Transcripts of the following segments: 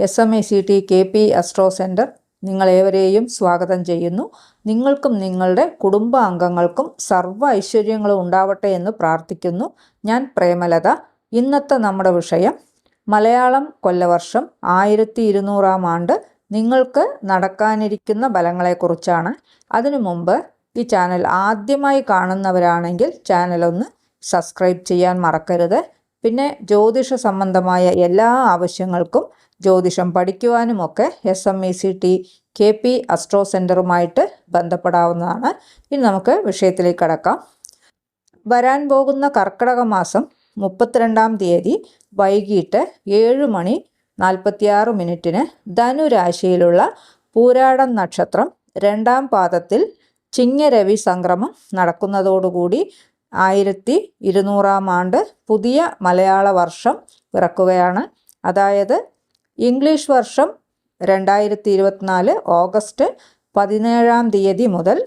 S M I C T K P astro centre നിങ്ങളേവരെയും സ്വാഗതം ചെയ്യുന്നു. നിങ്ങൾക്കും നിങ്ങളുടെ കുടുംബാംഗങ്ങൾക്കും സർവ ഐശ്വര്യങ്ങളും ഉണ്ടാവട്ടെ എന്ന് പ്രാർത്ഥിക്കുന്നു. ഞാൻ പ്രേമലത. ഇന്നത്തെ നമ്മുടെ വിഷയം മലയാളം കൊല്ലവർഷം ആയിരത്തി ഇരുന്നൂറാം ആണ്ട് നിങ്ങൾക്ക് നടക്കാനിരിക്കുന്ന ഫലങ്ങളെക്കുറിച്ചാണ്. അതിനു മുമ്പ് ഈ ചാനൽ ആദ്യമായി കാണുന്നവരാണെങ്കിൽ ചാനൽ ഒന്ന് സബ്സ്ക്രൈബ് ചെയ്യാൻ മറക്കരുത്. പിന്നെ ജ്യോതിഷ സംബന്ധമായ എല്ലാ ആവശ്യങ്ങൾക്കും ജ്യോതിഷം പഠിക്കുവാനുമൊക്കെ S M E C T K P astro സെന്ററുമായിട്ട് ബന്ധപ്പെടാവുന്നതാണ്. ഇനി നമുക്ക് വിഷയത്തിലേക്ക് കടക്കാം. വരാൻ പോകുന്ന കർക്കിടക മാസം മുപ്പത്തിരണ്ടാം തീയതി വൈകിട്ട് ഏഴ് മണി നാൽപ്പത്തിയാറ് മിനിറ്റിന് ധനുരാശിയിലുള്ള പൂരാടം നക്ഷത്രം രണ്ടാം പാദത്തിൽ ചിങ്ങരവി സംക്രമം നടക്കുന്നതോടുകൂടി ആയിരത്തി ഇരുന്നൂറാം ആണ്ട് പുതിയ മലയാള വർഷം പിറക്കുകയാണ്. അതായത് ഇംഗ്ലീഷ് വർഷം രണ്ടായിരത്തി ഇരുപത്തിനാല് ഓഗസ്റ്റ് പതിനേഴാം തീയതി മുതൽ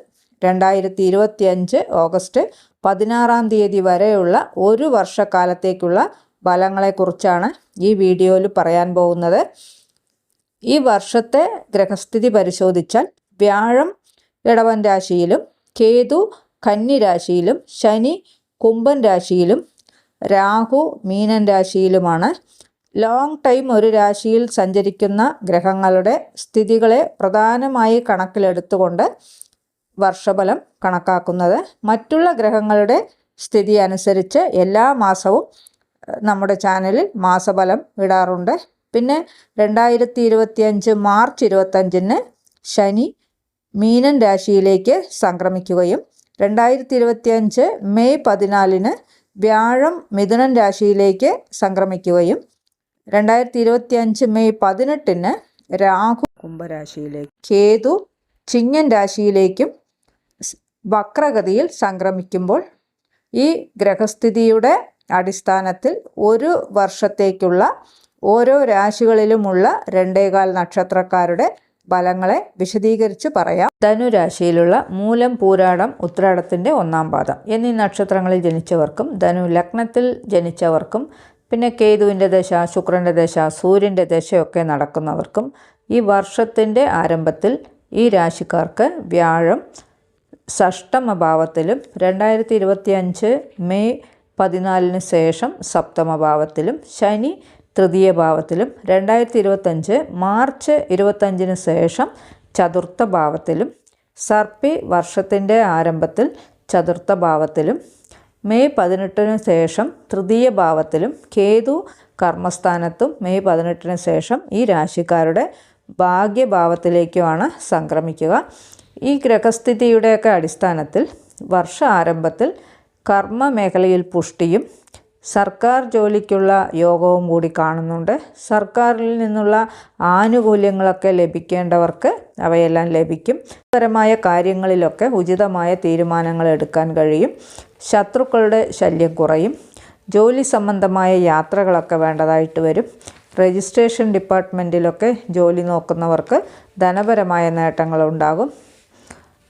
രണ്ടായിരത്തി ഇരുപത്തിയഞ്ച് ഓഗസ്റ്റ് പതിനാറാം തീയതി വരെയുള്ള ഒരു വർഷക്കാലത്തേക്കുള്ള ഫലങ്ങളെക്കുറിച്ചാണ് ഈ വീഡിയോയിൽ പറയാൻ പോകുന്നത്. ഈ വർഷത്തെ ഗ്രഹസ്ഥിതി പരിശോധിച്ചാൽ വ്യാഴം ഇടവൻ രാശിയിലും കേതു കന്നി രാശിയിലും ശനി കുംഭൻ രാശിയിലും രാഹു മീനൻ രാശിയിലുമാണ്. ലോങ് ടൈം ഒരു രാശിയിൽ സഞ്ചരിക്കുന്ന ഗ്രഹങ്ങളുടെ സ്ഥിതികളെ പ്രധാനമായി കണക്കിലെടുത്തുകൊണ്ട് വർഷഫലം കണക്കാക്കുന്നത്. മറ്റുള്ള ഗ്രഹങ്ങളുടെ സ്ഥിതി അനുസരിച്ച് എല്ലാ മാസവും നമ്മുടെ ചാനലിൽ മാസഫലം ഇടാറുണ്ട്. പിന്നെ രണ്ടായിരത്തി ഇരുപത്തിയഞ്ച് മാർച്ച് ഇരുപത്തഞ്ചിന് ശനി മീനൻ രാശിയിലേക്ക് സംക്രമിക്കുകയും രണ്ടായിരത്തി ഇരുപത്തിയഞ്ച് മെയ് പതിനാലിന് വ്യാഴം മിഥുനൻ രാശിയിലേക്ക് സംക്രമിക്കുകയും രണ്ടായിരത്തി ഇരുപത്തി അഞ്ച് മെയ് പതിനെട്ടിന് രാഹു കുംഭരാശിയിലേക്ക് കേതു ചിങ്ങൻ രാശിയിലേക്കും വക്രഗതിയിൽ സംക്രമിക്കുമ്പോൾ ഈ ഗ്രഹസ്ഥിതിയുടെ അടിസ്ഥാനത്തിൽ ഒരു വർഷത്തേക്കുള്ള ഓരോ രാശികളിലുമുള്ള രണ്ടേകാൽ നക്ഷത്രക്കാരുടെ ഫലങ്ങളെ വിശദീകരിച്ച് പറയാം. ധനുരാശിയിലുള്ള മൂലം പൂരാടം ഉത്രാടത്തിന്റെ ഒന്നാം പാദം. എന്നീ നക്ഷത്രങ്ങളിൽ ജനിച്ചവർക്കും ധനു ലഗ്നത്തിൽ ജനിച്ചവർക്കും പിന്നെ കേതുവിന്റെ ദശ ശുക്രന്റെ ദശ സൂര്യന്റെ ദശയൊക്കെ നടക്കുന്നവർക്കും ഈ വർഷത്തിന്റെ ആരംഭത്തിൽ ഈ രാശിക്കാർക്ക് വ്യാഴം സഷ്ടമഭാവത്തിലും രണ്ടായിരത്തി ഇരുപത്തി അഞ്ച് മെയ് പതിനാലിന് ശേഷം സപ്തമഭാവത്തിലും ശനി തൃതീയ ഭാവത്തിലും രണ്ടായിരത്തി ഇരുപത്തഞ്ച് മാർച്ച് ഇരുപത്തഞ്ചിന് ശേഷം ചതുർത്ഥ ഭാവത്തിലും സർപ്പി വർഷത്തിന്റെ ആരംഭത്തിൽ ചതുർത്ഥ ഭാവത്തിലും മെയ് പതിനെട്ടിന് ശേഷം തൃതീയ ഭാവത്തിലും കേതു കർമ്മസ്ഥാനത്തും മെയ് പതിനെട്ടിന് ശേഷം ഈ രാശിക്കാരുടെ ഭാഗ്യഭാവത്തിലേക്കുമാണ് സംക്രമിക്കുക. ഈ ഗ്രഹസ്ഥിതിയുടെയൊക്കെ അടിസ്ഥാനത്തിൽ വർഷ ആരംഭത്തിൽ കർമ്മ മേഖലയിൽ പുഷ്ടിയും സർക്കാർ ജോലിക്കുള്ള യോഗവും കൂടി കാണുന്നുണ്ട്. സർക്കാരിൽ നിന്നുള്ള ആനുകൂല്യങ്ങളൊക്കെ ലഭിക്കേണ്ടവർക്ക് അവയെല്ലാം ലഭിക്കും. പരമായ കാര്യങ്ങളിലൊക്കെ ഉചിതമായ തീരുമാനങ്ങൾ എടുക്കാൻ കഴിയും. ശത്രുക്കളുടെ ശല്യം കുറയും. ജോലി സംബന്ധമായ യാത്രകളൊക്കെ വേണ്ടതായിട്ട് വരും. രജിസ്ട്രേഷൻ ഡിപ്പാർട്ട്മെന്റിലൊക്കെ ജോലി നോക്കുന്നവർക്ക് ധനപരമായ നേട്ടങ്ങളുണ്ടാകും.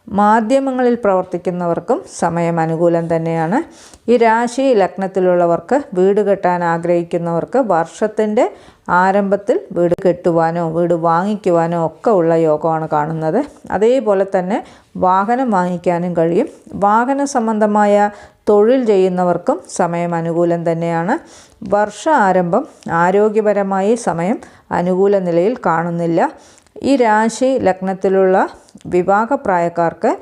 മാധ്യമങ്ങളിൽ പ്രവർത്തിക്കുന്നവർക്കും സമയം അനുകൂലം തന്നെയാണ്. ഈ രാശി ലഗ്നത്തിലുള്ളവർക്ക് വീട് കെട്ടാൻ ആഗ്രഹിക്കുന്നവർക്ക് വർഷത്തിന്റെ ആരംഭത്തിൽ വീട് കെട്ടുവാനോ വീട് വാങ്ങിക്കുവാനോ ഒക്കെ ഉള്ള യോഗമാണ് കാണുന്നത്. അതേപോലെ തന്നെ വാഹനം വാങ്ങിക്കാനും കഴിയും. വാഹന സംബന്ധമായ തൊഴിൽ ചെയ്യുന്നവർക്കും സമയം അനുകൂലം തന്നെയാണ്. വർഷ ആരംഭം ആരോഗ്യപരമായി സമയം അനുകൂല നിലയിൽ കാണുന്നില്ല. ഈ രാശി ലഗ്നത്തിലുള്ള വിവാഹപ്രായക്കാർക്ക്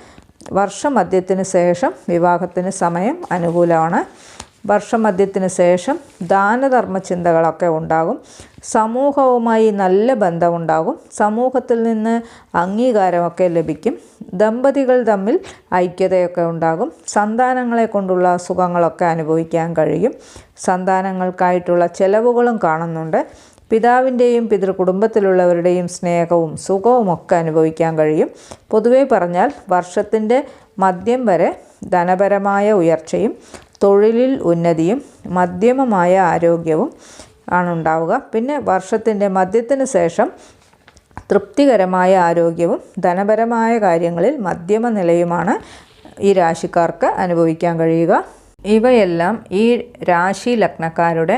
വർഷമധ്യത്തിന് ശേഷം വിവാഹത്തിന് സമയം അനുകൂലമാണ്. വർഷമധ്യത്തിന് ശേഷം ദാനധർമ്മ ചിന്തകളൊക്കെ ഉണ്ടാകും. സമൂഹവുമായി നല്ല ബന്ധമുണ്ടാകും. സമൂഹത്തിൽ നിന്ന് അംഗീകാരമൊക്കെ ലഭിക്കും. ദമ്പതികൾ തമ്മിൽ ഐക്യതയൊക്കെ ഉണ്ടാകും. സന്താനങ്ങളെ കൊണ്ടുള്ള സുഖങ്ങളൊക്കെ അനുഭവിക്കാൻ കഴിയും. സന്താനങ്ങൾക്കായിട്ടുള്ള ചെലവുകളും കാണുന്നുണ്ട്. പിതാവിന്റെയും പിതൃകുടുംബത്തിലുള്ളവരുടെയും സ്നേഹവും സുഖവും ഒക്കെ അനുഭവിക്കാൻ കഴിയും. പൊതുവേ പറഞ്ഞാൽ വർഷത്തിന്റെ മദ്യം വരെ ധനപരമായ ഉയർച്ചയും തൊഴിലിൽ ഉന്നതിയും മധ്യമമായ ആരോഗ്യവും ആണ് ഉണ്ടാവുക. പിന്നെ വർഷത്തിന്റെ മദ്യത്തിന് ശേഷം തൃപ്തികരമായ ആരോഗ്യവും ധനപരമായ കാര്യങ്ങളിൽ മധ്യമ നിലയുമാണ് ഈ രാശിക്കാർക്ക് അനുഭവിക്കാൻ കഴിയുക. ഇവയെല്ലാം ഈ രാശി ലഗ്നക്കാരുടെ